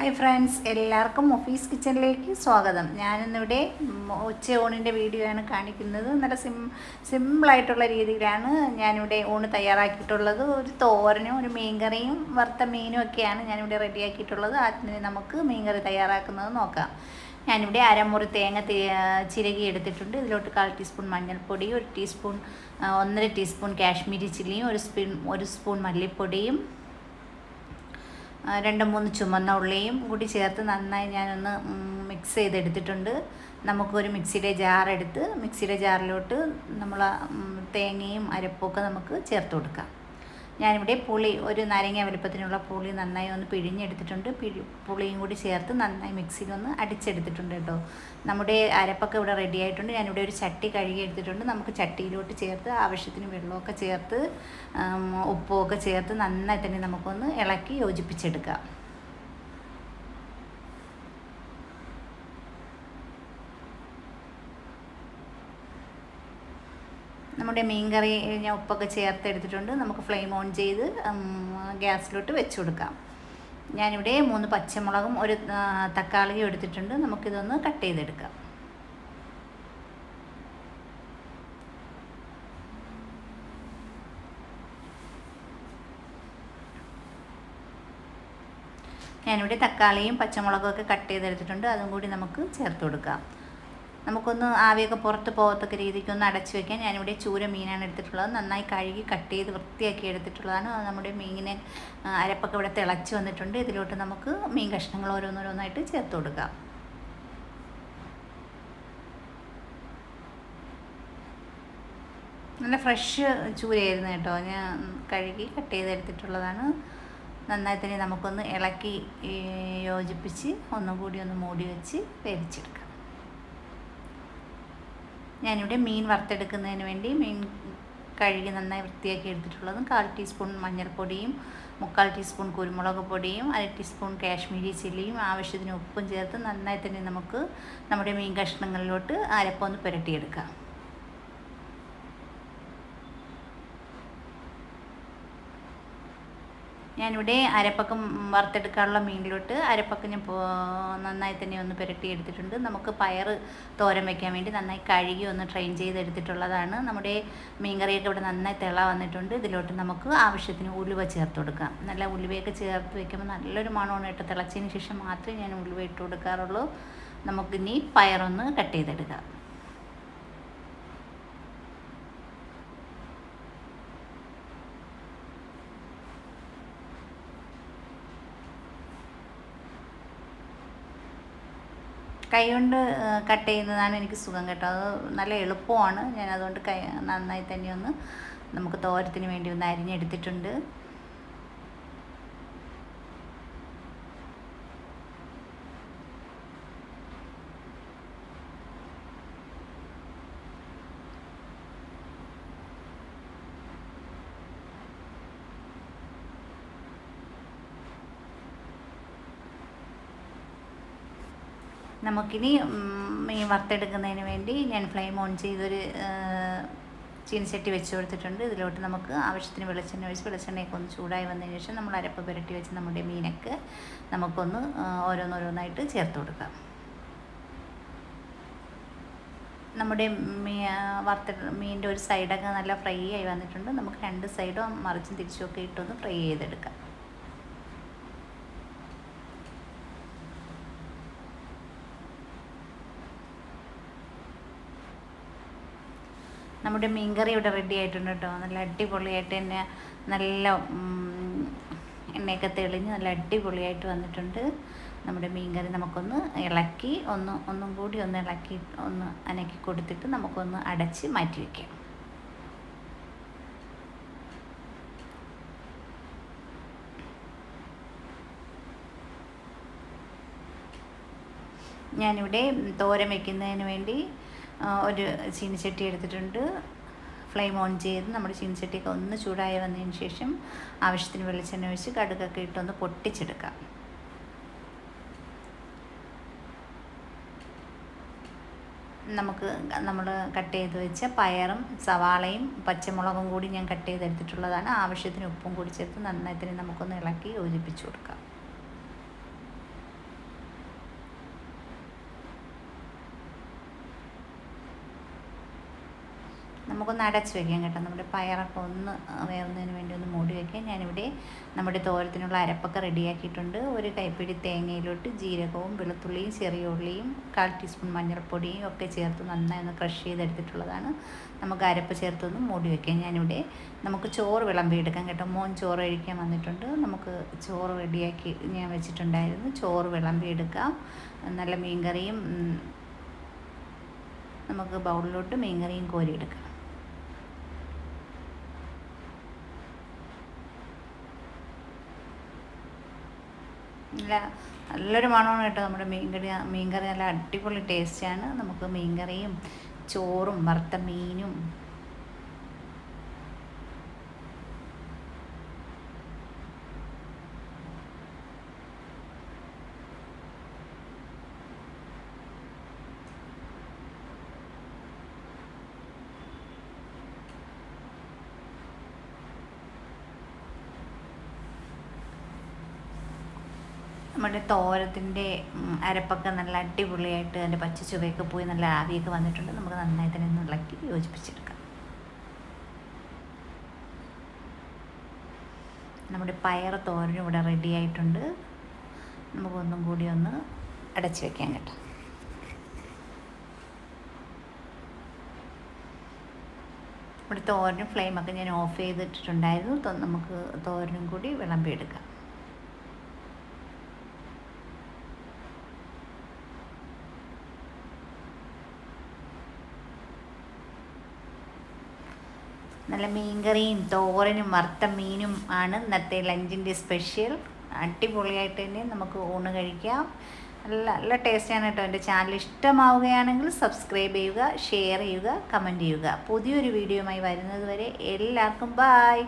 Hi friends എല്ലാവർക്കും office കിച്ചണിലേക്ക് സ്വാഗതം. ഞാനിന്നിവിടെ ഉച്ച ഊണിന്റെ വീഡിയോ ആണ് കാണിക്കുന്നത്. നല്ല സിം സിമ്പിളായിട്ടുള്ള രീതിയിലാണ് ഞാനിവിടെ ഊണ് തയ്യാറാക്കിയിട്ടുള്ളത്. ഒരു തോരനും ഒരു മീൻകറിയും വറുത്ത മീനും ഒക്കെയാണ് ഞാനിവിടെ റെഡിയാക്കിയിട്ടുള്ളത്. അതിന് നമുക്ക് മീൻകറി തയ്യാറാക്കുന്നത് നോക്കാം. ഞാനിവിടെ അരമുറി തേങ്ങ ചിരകി എടുത്തിട്ടുണ്ട്. ഇതിലോട്ട് കാൽ ടീസ്പൂൺ മഞ്ഞൾപ്പൊടി ഒരു ടീസ്പൂൺ ഒന്നര ടീസ്പൂൺ കാശ്മീരി ചില്ലിയും ഒരു സ്പൂൺ ഒരു സ്പൂൺ മല്ലിപ്പൊടിയും രണ്ട് മൂന്ന് ചുമന്ന ഉള്ളിയും കൂടി ചേർത്ത് നന്നായി ഞാനൊന്ന് മിക്സ് ചെയ്തെടുത്തിട്ടുണ്ട്. നമുക്കൊരു മിക്സിയുടെ ജാറെടുത്ത് മിക്സിയുടെ ജാറിലോട്ട് നമ്മൾ തേങ്ങയും അരപ്പൊക്കെ നമുക്ക് ചേർത്ത് കൊടുക്കാം. ഞാനിവിടെ പുളി ഒരു നാരങ്ങ വലുപ്പത്തിനുള്ള പുളി നന്നായി ഒന്ന് പിഴിഞ്ഞെടുത്തിട്ടുണ്ട്. പിഴി പുളിയും കൂടി ചേർത്ത് നന്നായി മിക്സിയിൽ ഒന്ന് അടിച്ചെടുത്തിട്ടുണ്ട് കേട്ടോ. നമ്മുടെ അരപ്പൊക്കെ ഇവിടെ റെഡി ആയിട്ടുണ്ട്. ഞാനിവിടെ ഒരു ചട്ടി കഴുകി എടുത്തിട്ടുണ്ട്. നമുക്ക് ചട്ടിയിലോട്ട് ചേർത്ത് ആവശ്യത്തിന് വെള്ളമൊക്കെ ചേർത്ത് ഉപ്പുമൊക്കെ ചേർത്ത് നന്നായി തന്നെ നമുക്കൊന്ന് ഇളക്കി യോജിപ്പിച്ചെടുക്കാം. നമ്മുടെ മീൻ കറി ഞാൻ ഉപ്പൊക്കെ ചേർത്ത് എടുത്തിട്ടുണ്ട് നമുക്ക് ഫ്ലെയിം ഓൺ ചെയ്ത് ഗ്യാസിലോട്ട് വെച്ച് കൊടുക്കാം. ഞാനിവിടെ മൂന്ന് പച്ചമുളകും ഒരു തക്കാളിയും എടുത്തിട്ടുണ്ട്. നമുക്കിതൊന്ന് കട്ട് ചെയ്തെടുക്കാം. ഞാനിവിടെ തക്കാളിയും പച്ചമുളകും ഒക്കെ കട്ട് ചെയ്തെടുത്തിട്ടുണ്ട്. അതും കൂടി നമുക്ക് ചേർത്ത് കൊടുക്കാം. നമുക്കൊന്ന് ആവിയൊക്കെ പുറത്ത് പോകത്തക്ക രീതിക്ക് ഒന്ന് അടച്ചു വെക്കാൻ ഞാനിവിടെ ചൂര മീനാണ് എടുത്തിട്ടുള്ളത്. നന്നായി കഴുകി കട്ട് ചെയ്ത് വൃത്തിയാക്കി എടുത്തിട്ടുള്ളതാണ്. നമ്മുടെ മീനിനെ അരപ്പൊക്കെ ഇവിടെ തിളച്ച് വന്നിട്ടുണ്ട്. ഇതിലോട്ട് നമുക്ക് മീൻ കഷ്ണങ്ങൾ ഓരോന്നോരോന്നായിട്ട് ചേർത്ത് കൊടുക്കാം. നല്ല ഫ്രഷ് ചൂരയായിരുന്നു കേട്ടോ. ഞാൻ കഴുകി കട്ട് ചെയ്തെടുത്തിട്ടുള്ളതാണ് നന്നായി തന്നെ നമുക്കൊന്ന് ഇളക്കി യോജിപ്പിച്ച് ഒന്നും കൂടി ഒന്ന് മൂടി വെച്ച് വേവിച്ചെടുക്കാം. ഞാനിവിടെ മീൻ വറുത്തെടുക്കുന്നതിന് വേണ്ടി മീൻ കഴുകി നന്നായി വൃത്തിയാക്കി എടുത്തിട്ടുള്ളതും കാൽ ടീസ്പൂൺ മഞ്ഞൾപ്പൊടിയും മുക്കാൽ ടീസ്പൂൺ കുരുമുളക് പൊടിയും അര ടീസ്പൂൺ കാശ്മീരി ചില്ലിയും ആവശ്യത്തിന് ഉപ്പും ചേർത്ത് നന്നായി തന്നെ നമുക്ക് നമ്മുടെ മീൻ കഷ്ണങ്ങളിലോട്ട് അരപ്പൊന്ന് പുരട്ടിയെടുക്കാം. ഞാനിവിടെ അരപ്പക്കം വറുത്തെടുക്കാനുള്ള മീനിലോട്ട് അരപ്പക്കം ഞാൻ നന്നായി തന്നെ ഒന്ന് പുരട്ടി എടുത്തിട്ടുണ്ട്. നമുക്ക് പയർ തോരൻ വയ്ക്കാൻ വേണ്ടി നന്നായി കഴുകി ഒന്ന് ട്രെയിൻ ചെയ്തെടുത്തിട്ടുള്ളതാണ്. നമ്മുടെ മീൻകറിയൊക്കെ ഇവിടെ നന്നായി തിള വന്നിട്ടുണ്ട്. ഇതിലോട്ട് നമുക്ക് ആവശ്യത്തിന് ഉലുവ ചേർത്ത് കൊടുക്കാം. നല്ല ഉലുവയൊക്കെ ചേർത്ത് വയ്ക്കുമ്പോൾ നല്ലൊരു മണമാണ് ഇട്ട് തിളച്ചതിന് ശേഷം മാത്രമേ ഞാൻ ഉലുവ ഇട്ട് കൊടുക്കാറുള്ളൂ. നമുക്കിനി പയറൊന്ന് കട്ട് ചെയ്തെടുക്കാം. കൈ കൊണ്ട് കട്ട് ചെയ്യുന്നതാണ് എനിക്ക് സുഖം കേട്ടോ. അത് നല്ല എളുപ്പമാണ്. ഞാൻ അതുകൊണ്ട് കൈ നന്നായി തന്നെ ഒന്ന് നമുക്ക് തോരത്തിന് വേണ്ടി ഒന്ന് അരിഞ്ഞെടുത്തിട്ടുണ്ട്. നമുക്കിനി മീൻ വറുത്തെടുക്കുന്നതിന് വേണ്ടി ഞാൻ ഫ്ലെയിം ഓൺ ചെയ്തൊരു ചീനച്ചട്ടി വെച്ച് കൊടുത്തിട്ടുണ്ട്. ഇതിലോട്ട് നമുക്ക് ആവശ്യത്തിന് വെളിച്ചെണ്ണ ഒഴിച്ച് വെളിച്ചെണ്ണയൊക്കെ ഒന്ന് ചൂടായി വന്നതിന് ശേഷം നമ്മൾ അരപ്പ് പുരട്ടി വെച്ച് നമ്മുടെ മീനൊക്കെ നമുക്കൊന്ന് ഓരോന്നോരോന്നായിട്ട് ചേർത്ത് കൊടുക്കാം. നമ്മുടെ മീ വറുത്ത മീനിന്റെ ഒരു സൈഡൊക്കെ നല്ല ഫ്രൈ ആയി വന്നിട്ടുണ്ട്. നമുക്ക് രണ്ട് സൈഡും മറിച്ചും തിരിച്ചുമൊക്കെ ഇട്ടൊന്ന് ഫ്രൈ ചെയ്തെടുക്കാം. നമ്മുടെ മീൻകറി ഇവിടെ റെഡി ആയിട്ടുണ്ട് കേട്ടോ. നല്ല അടിപൊളിയായിട്ട് തന്നെ നല്ല എണ്ണയൊക്കെ തെളിഞ്ഞ് നല്ല അടിപൊളിയായിട്ട് വന്നിട്ടുണ്ട്. നമ്മുടെ മീൻകറി നമുക്കൊന്ന് ഇളക്കി ഒന്ന് ഒന്നും കൂടി ഒന്ന് ഇളക്കി ഒന്ന് അനക്കി കൊടുത്തിട്ട് നമുക്കൊന്ന് അടച്ച് മാറ്റി വയ്ക്കാം ഞാനിവിടെ തോരൻ വയ്ക്കുന്നതിന് വേണ്ടി ഒരു ചീനിച്ചട്ടി എടുത്തിട്ടുണ്ട്. ഫ്ലെയിം ഓൺ ചെയ്ത് നമ്മുടെ ചീനിച്ചട്ടിയൊക്കെ ഒന്ന് ചൂടായി വന്നതിന് ശേഷം ആവശ്യത്തിന് വെളിച്ചെണ്ണ ഒഴിച്ച് കടുകൊക്കെ ഇട്ടൊന്ന് പൊട്ടിച്ചെടുക്കാം. നമുക്ക് നമ്മൾ കട്ട് ചെയ്ത് വെച്ച പയറും സവാളയും പച്ചമുളകും കൂടി ഞാൻ കട്ട് ചെയ്തെടുത്തിട്ടുള്ളതാണ്. ആവശ്യത്തിന് ഉപ്പും കൂടി ചേർത്ത് നന്നായി തന്നെ നമുക്കൊന്ന് ഇളക്കി യോജിപ്പിച്ച് കൊടുക്കാം. നമുക്കൊന്ന് അടച്ച് വെക്കാം കേട്ടോ. നമ്മുടെ പയറൊക്കെ ഒന്ന് വേവുന്നതിന് വേണ്ടി ഒന്ന് മൂടി വെക്കാം. ഞാനിവിടെ നമ്മുടെ തോരത്തിനുള്ള അരപ്പൊക്കെ റെഡിയാക്കിയിട്ടുണ്ട്. ഒരു കൈപ്പിടി തേങ്ങയിലോട്ട് ജീരകവും വെളുത്തുള്ളിയും ചെറിയ ഉള്ളിയും കാൽ ടീസ്പൂൺ മഞ്ഞൾപ്പൊടിയും ഒക്കെ ചേർത്ത് നന്നായി ഒന്ന് ക്രഷ് ചെയ്തെടുത്തിട്ടുള്ളതാണ്. നമുക്ക് അരപ്പ് ചേർത്തൊന്ന് മൂടി വെക്കാം. ഞാനിവിടെ നമുക്ക് ചോറ് വിളമ്പിയെടുക്കാം കേട്ടോ. മോൻ ചോറ് കഴിക്കാൻ വന്നിട്ടുണ്ട്. നമുക്ക് ചോറ് റെഡിയാക്കി ഞാൻ വെച്ചിട്ടുണ്ടായിരുന്നു. ചോറ് വിളമ്പിയെടുക്കാം നല്ല മീൻകറിയും നമുക്ക് ബൗളിലോട്ട് മീൻകറിയും കോരിയെടുക്കാം. നല്ല നല്ലൊരു മണമാണ് കേട്ടോ നമ്മുടെ മീൻകറി മീൻകറി നല്ല അടിപൊളി ടേസ്റ്റാണ് നമുക്ക് മീൻകറിയും ചോറും വറുത്ത മീനും നമ്മുടെ തോരത്തിന്റെ അരപ്പൊക്കെ നല്ല അടിപൊളിയായിട്ട് അതിന്റെ പച്ച ചുവയൊക്കെ പോയി നല്ല ആവിയൊക്കെ വന്നിട്ടുണ്ട്. നമുക്ക് നന്നായി തന്നെ ഇളക്കി യോജിപ്പിച്ചെടുക്കാം. നമ്മുടെ പയർ തോരനും ഇവിടെ റെഡി ആയിട്ടുണ്ട്. നമുക്കൊന്നും കൂടി ഒന്ന് അടച്ച് വെക്കാം കേട്ടോ. ഇവിടെ തോരനും ഫ്ലെയിമൊക്കെ ഞാൻ ഓഫ് ചെയ്തിട്ടുണ്ടായിരുന്നു നമുക്ക് തോരനും കൂടി വിളമ്പിയെടുക്കാം. നല്ല മീൻകറിയും തോരനും വറുത്ത മീനും ആണ് ഇന്നത്തെ ലഞ്ചിന്റെ സ്പെഷ്യൽ. അടിപൊളിയായിട്ട് തന്നെ നമുക്ക് ഊണ് കഴിക്കാം. നല്ല നല്ല ടേസ്റ്റാണ് കേട്ടോ എന്റെ ചാനൽ ഇഷ്ടമാവുകയാണെങ്കിൽ സബ്സ്ക്രൈബ് ചെയ്യുക ഷെയർ ചെയ്യുക കമന്റ് ചെയ്യുക. പുതിയൊരു വീഡിയോയുമായി വരുന്നത് വരെ എല്ലാവർക്കും ബായ്